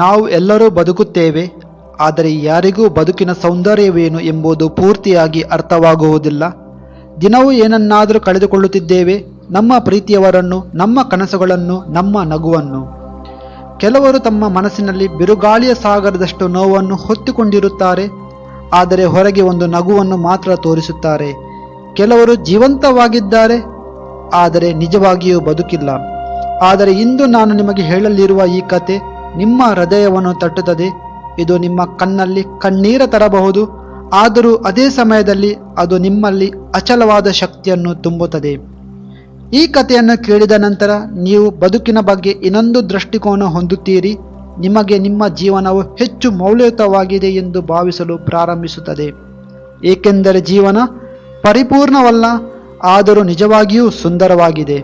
ನಾವು ಎಲ್ಲರೂ ಬದುಕುತ್ತೇವೆ, ಆದರೆ ಯಾರಿಗೂ ಬದುಕಿನ ಸೌಂದರ್ಯವೇನು ಎಂಬುದು ಪೂರ್ತಿಯಾಗಿ ಅರ್ಥವಾಗುವುದಿಲ್ಲ. ದಿನವೂ ಏನನ್ನಾದರೂ ಕಳೆದುಕೊಳ್ಳುತ್ತಿದ್ದೇವೆ, ನಮ್ಮ ಪ್ರೀತಿಯವರನ್ನು, ನಮ್ಮ ಕನಸುಗಳನ್ನು, ನಮ್ಮ ನಗುವನ್ನು. ಕೆಲವರು ತಮ್ಮ ಮನಸ್ಸಿನಲ್ಲಿ ಬಿರುಗಾಳಿಯ ಸಾಗರದಷ್ಟು ನೋವನ್ನು ಹೊತ್ತುಕೊಂಡಿರುತ್ತಾರೆ, ಆದರೆ ಹೊರಗೆ ಒಂದು ನಗುವನ್ನು ಮಾತ್ರ ತೋರಿಸುತ್ತಾರೆ. ಕೆಲವರು ಜೀವಂತವಾಗಿದ್ದಾರೆ, ಆದರೆ ನಿಜವಾಗಿಯೂ ಬದುಕಿಲ್ಲ. ಆದರೆ ಇಂದು ನಾನು ನಿಮಗೆ ಹೇಳಲಿರುವ ಈ ಕತೆ ನಿಮ್ಮ ಹೃದಯವನ್ನು ತಟ್ಟುತ್ತದೆ. ಇದು ನಿಮ್ಮ ಕಣ್ಣಲ್ಲಿ ಕಣ್ಣೀರ ತರಬಹುದು. ಆದರೂ ಅದೇ ಸಮಯದಲ್ಲಿ ಅದು ನಿಮ್ಮಲ್ಲಿ ಅಚಲವಾದ ಶಕ್ತಿಯನ್ನು ತುಂಬುತ್ತದೆ. ಈ ಕಥೆಯನ್ನು ಕೇಳಿದ ನಂತರ ನೀವು ಬದುಕಿನ ಬಗ್ಗೆ ಇನ್ನೊಂದು ದೃಷ್ಟಿಕೋನ ಹೊಂದುತ್ತೀರಿ. ನಿಮಗೆ ನಿಮ್ಮ ಜೀವನವು ಹೆಚ್ಚು ಮೌಲ್ಯಯುತವಾಗಿದೆ ಎಂದು ಭಾವಿಸಲು ಪ್ರಾರಂಭಿಸುತ್ತದೆ. ಏಕೆಂದರೆ ಜೀವನ ಪರಿಪೂರ್ಣವಲ್ಲ, ಆದರೂ ನಿಜವಾಗಿಯೂ ಸುಂದರವಾಗಿದೆ.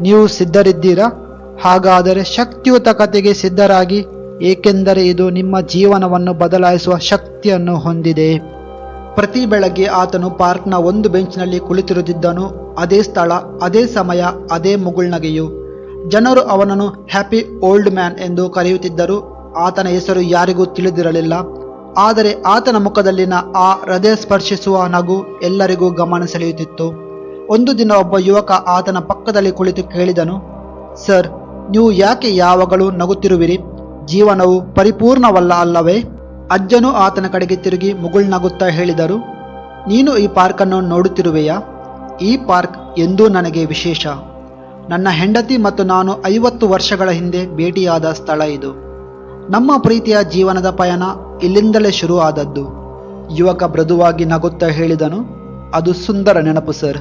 ನೀವು ಸಿದ್ಧರಿದ್ದೀರಾ? ಹಾಗಾದರೆ ಶಕ್ತಿಯುತ ಕಥೆಗೆ ಸಿದ್ಧರಾಗಿ, ಏಕೆಂದರೆ ಇದು ನಿಮ್ಮ ಜೀವನವನ್ನು ಬದಲಾಯಿಸುವ ಶಕ್ತಿಯನ್ನು ಹೊಂದಿದೆ. ಪ್ರತಿ ಬೆಳಗ್ಗೆ ಆತನು ಪಾರ್ಕ್ನ ಒಂದು ಬೆಂಚ್ನಲ್ಲಿ ಕುಳಿತಿರುತ್ತಿದ್ದನು. ಅದೇ ಸ್ಥಳ, ಅದೇ ಸಮಯ, ಅದೇ ಮುಗುಳ್ನಗೆಯು ಜನರು ಅವನನ್ನು ಹ್ಯಾಪಿ ಓಲ್ಡ್ ಮ್ಯಾನ್ ಎಂದು ಕರೆಯುತ್ತಿದ್ದರು. ಆತನ ಹೆಸರು ಯಾರಿಗೂ ತಿಳಿದಿರಲಿಲ್ಲ. ಆದರೆ ಆತನ ಮುಖದಲ್ಲಿನ ಆ ಹೃದಯ ಸ್ಪರ್ಶಿಸುವ ನಗು ಎಲ್ಲರಿಗೂ ಗಮನ ಸೆಳೆಯುತ್ತಿತ್ತು. ಒಂದು ದಿನ ಒಬ್ಬ ಯುವಕ ಆತನ ಪಕ್ಕದಲ್ಲಿ ಕುಳಿತು ಕೇಳಿದನು, ಸರ್ ನೀವು ಯಾಕೆ ಯಾವಾಗಲೂ ನಗುತ್ತಿರುವಿರಿ? ಜೀವನವು ಪರಿಪೂರ್ಣವಲ್ಲ ಅಲ್ಲವೇ? ಅಜ್ಜನು ಆತನ ಕಡೆಗೆ ತಿರುಗಿ ಮುಗುಳ್ನಗುತ್ತಾ ಹೇಳಿದರು, ನೀನು ಈ ಪಾರ್ಕನ್ನು ನೋಡುತ್ತಿರುವೆಯಾ? ಈ ಪಾರ್ಕ್ ಎಂದೂ ನನಗೆ ವಿಶೇಷ. ನನ್ನ ಹೆಂಡತಿ ಮತ್ತು ನಾನು ಐವತ್ತು ವರ್ಷಗಳ ಹಿಂದೆ ಭೇಟಿಯಾದ ಸ್ಥಳ ಇದು. ನಮ್ಮ ಪ್ರೀತಿಯ ಜೀವನದ ಪಯಣ ಇಲ್ಲಿಂದಲೇ ಶುರು ಆದದ್ದು ಯುವಕ ಮೃದುವಾಗಿ ನಗುತ್ತಾ ಹೇಳಿದನು, ಅದು ಸುಂದರ ನೆನಪು ಸರ್.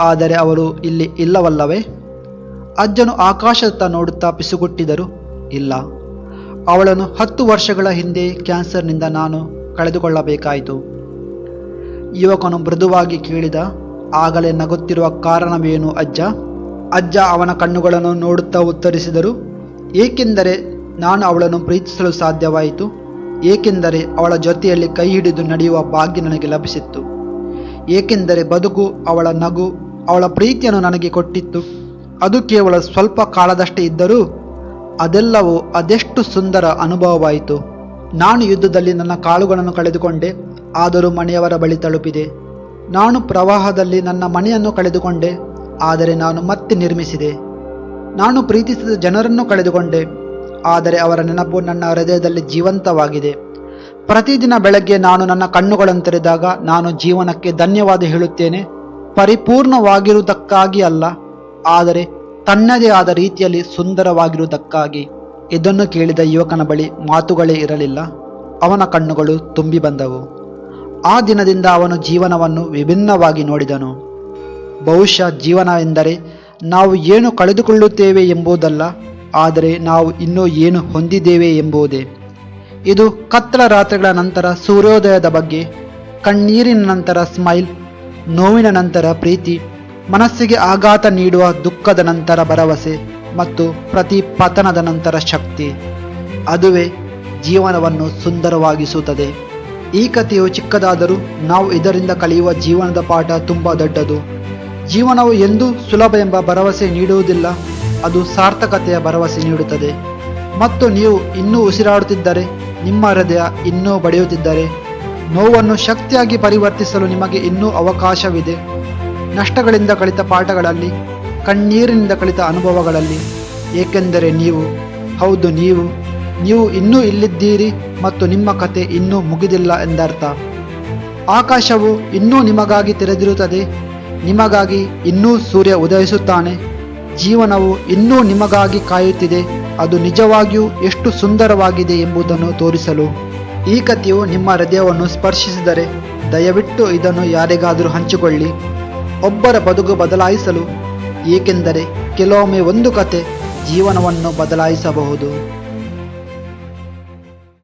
ಆದರೆ ಅವರು ಇಲ್ಲಿ ಇಲ್ಲವಲ್ಲವೇ? ಅಜ್ಜನು ಆಕಾಶದತ್ತ ನೋಡುತ್ತಾ ಪಿಸುಗುಟ್ಟಿದರು, ಇಲ್ಲ, ಅವಳನ್ನು ಹತ್ತು ವರ್ಷಗಳ ಹಿಂದೆ ಕ್ಯಾನ್ಸರ್ನಿಂದ ನಾನು ಕಳೆದುಕೊಳ್ಳಬೇಕಾಯಿತು. ಯುವಕನು ಮೃದುವಾಗಿ ಕೇಳಿದ, ಆಗಲೇ ನಗುತ್ತಿರುವ ಕಾರಣವೇನು ಅಜ್ಜ? ಅಜ್ಜ ಅವನ ಕಣ್ಣುಗಳನ್ನು ನೋಡುತ್ತಾ ಉತ್ತರಿಸಿದರು, ಏಕೆಂದರೆ ನಾನು ಅವಳನ್ನು ಪ್ರೀತಿಸಲು ಸಾಧ್ಯವಾಯಿತು, ಏಕೆಂದರೆ ಅವಳ ಜೊತೆಯಲ್ಲಿ ಕೈ ಹಿಡಿದು ನಡೆಯುವ ಭಾಗ್ಯ ನನಗೆ ಲಭಿಸಿತ್ತು, ಏಕೆಂದರೆ ಬದುಕು ಅವಳ ನಗು, ಅವಳ ಪ್ರೀತಿಯನ್ನು ನನಗೆ ಕೊಟ್ಟಿತ್ತು. ಅದು ಕೇವಲ ಸ್ವಲ್ಪ ಕಾಲದಷ್ಟೇ ಇದ್ದರೂ ಅದೆಲ್ಲವೂ ಅದೆಷ್ಟು ಸುಂದರ ಅನುಭವವಾಯಿತು. ನಾನು ಯುದ್ಧದಲ್ಲಿ ನನ್ನ ಕಾಳುಗಳನ್ನು ಕಳೆದುಕೊಂಡೆ, ಆದರೂ ಮನೆಯವರ ಬಳಿ ತಲುಪಿದೆ. ನಾನು ಪ್ರವಾಹದಲ್ಲಿ ನನ್ನ ಮನೆಯನ್ನು ಕಳೆದುಕೊಂಡೆ, ಆದರೆ ನಾನು ಮತ್ತೆ ನಿರ್ಮಿಸಿದೆ. ನಾನು ಪ್ರೀತಿಸಿದ ಜನರನ್ನು ಕಳೆದುಕೊಂಡೆ, ಆದರೆ ಅವರ ನೆನಪು ನನ್ನ ಹೃದಯದಲ್ಲಿ ಜೀವಂತವಾಗಿದೆ. ಪ್ರತಿದಿನ ಬೆಳಗ್ಗೆ ನಾನು ನನ್ನ ಕಣ್ಣುಗಳನ್ನು ತೆರೆದಾಗ ನಾನು ಜೀವನಕ್ಕೆ ಧನ್ಯವಾದ ಹೇಳುತ್ತೇನೆ. ಪರಿಪೂರ್ಣವಾಗಿರುವುದಕ್ಕಾಗಿ ಅಲ್ಲ ಆದರೆ ತನ್ನದೇ ಆದ ರೀತಿಯಲ್ಲಿ ಸುಂದರವಾಗಿರುವುದಕ್ಕಾಗಿ ಇದನ್ನು ಕೇಳಿದ ಯುವಕನ ಬಳಿ ಮಾತುಗಳೇ ಇರಲಿಲ್ಲ. ಅವನ ಕಣ್ಣುಗಳು ತುಂಬಿ ಬಂದವು. ಆ ದಿನದಿಂದ ಅವನು ಜೀವನವನ್ನು ವಿಭಿನ್ನವಾಗಿ ನೋಡಿದನು. ಬಹುಶಃ ಜೀವನ ಎಂದರೆ ನಾವು ಏನು ಕಳೆದುಕೊಳ್ಳುತ್ತೇವೆ ಎಂಬುದಲ್ಲ, ಆದರೆ ನಾವು ಇನ್ನೂ ಏನು ಹೊಂದಿದ್ದೇವೆ ಎಂಬುದೇ. ಇದು ಕತ್ತಲ ರಾತ್ರಿಗಳ ನಂತರ ಸೂರ್ಯೋದಯದ ಬಗ್ಗೆ, ಕಣ್ಣೀರಿನ ನಂತರ ಸ್ಮೈಲ್, ನೋವಿನ ನಂತರ ಪ್ರೀತಿ ಮನಸ್ಸಿಗೆ ಆಘಾತ ನೀಡುವ ದುಃಖದ ನಂತರ ಭರವಸೆ ಮತ್ತು ಪ್ರತಿ ಪತನದ ನಂತರ ಶಕ್ತಿ. ಅದುವೇ ಜೀವನವನ್ನು ಸುಂದರವಾಗಿಸುತ್ತದೆ. ಈ ಕಥೆಯು ಚಿಕ್ಕದಾದರೂ ನಾವು ಇದರಿಂದ ಕಲಿಯುವ ಜೀವನದ ಪಾಠ ತುಂಬ ದೊಡ್ಡದು. ಜೀವನವು ಎಂದೂ ಸುಲಭ ಎಂಬ ಭರವಸೆ ನೀಡುವುದಿಲ್ಲ, ಅದು ಸಾರ್ಥಕತೆಯ ಭರವಸೆ ನೀಡುತ್ತದೆ. ಮತ್ತು ನೀವು ಇನ್ನೂ ಉಸಿರಾಡುತ್ತಿದ್ದರೆ, ನಿಮ್ಮ ಹೃದಯ ಇನ್ನೂ ಬಡಿಯುತ್ತಿದ್ದರೆ, ನೋವನ್ನು ಶಕ್ತಿಯಾಗಿ ಪರಿವರ್ತಿಸಲು ನಿಮಗೆ ಇನ್ನೂ ಅವಕಾಶವಿದೆ. ನಷ್ಟಗಳಿಂದ ಕಲಿತ ಪಾಠಗಳಲ್ಲಿ, ಕಣ್ಣೀರಿನಿಂದ ಕಲಿತ ಅನುಭವಗಳಲ್ಲಿ. ಏಕೆಂದರೆ ನೀವು, ಹೌದು ನೀವು ನೀವು ಇನ್ನೂ ಇಲ್ಲಿದ್ದೀರಿ ಮತ್ತು ನಿಮ್ಮ ಕತೆ ಇನ್ನೂ ಮುಗಿದಿಲ್ಲ ಎಂದರ್ಥ. ಆಕಾಶವು ಇನ್ನೂ ನಿಮಗಾಗಿ ತೆರೆದಿರುತ್ತದೆ, ನಿಮಗಾಗಿ ಇನ್ನೂ ಸೂರ್ಯ ಉದಯಿಸುತ್ತಾನೆ, ಜೀವನವು ಇನ್ನೂ ನಿಮಗಾಗಿ ಕಾಯುತ್ತಿದೆ, ಅದು ನಿಜವಾಗಿಯೂ ಎಷ್ಟು ಸುಂದರವಾಗಿದೆ ಎಂಬುದನ್ನು ತೋರಿಸಲು. ಈ ಕಥೆಯು ನಿಮ್ಮ ಹೃದಯವನ್ನು ಸ್ಪರ್ಶಿಸಿದರೆ, ದಯವಿಟ್ಟು ಇದನ್ನು ಯಾರಿಗಾದರೂ ಹಂಚಿಕೊಳ್ಳಿ. ಒಬ್ಬರ ಬದುಕು ಬದಲಾಯಿಸಲು ಏಕೆಂದರೆ ಕೆಲವೊಮ್ಮೆ ಒಂದು ಕತೆ ಜೀವನವನ್ನು ಬದಲಾಯಿಸಬಹುದು.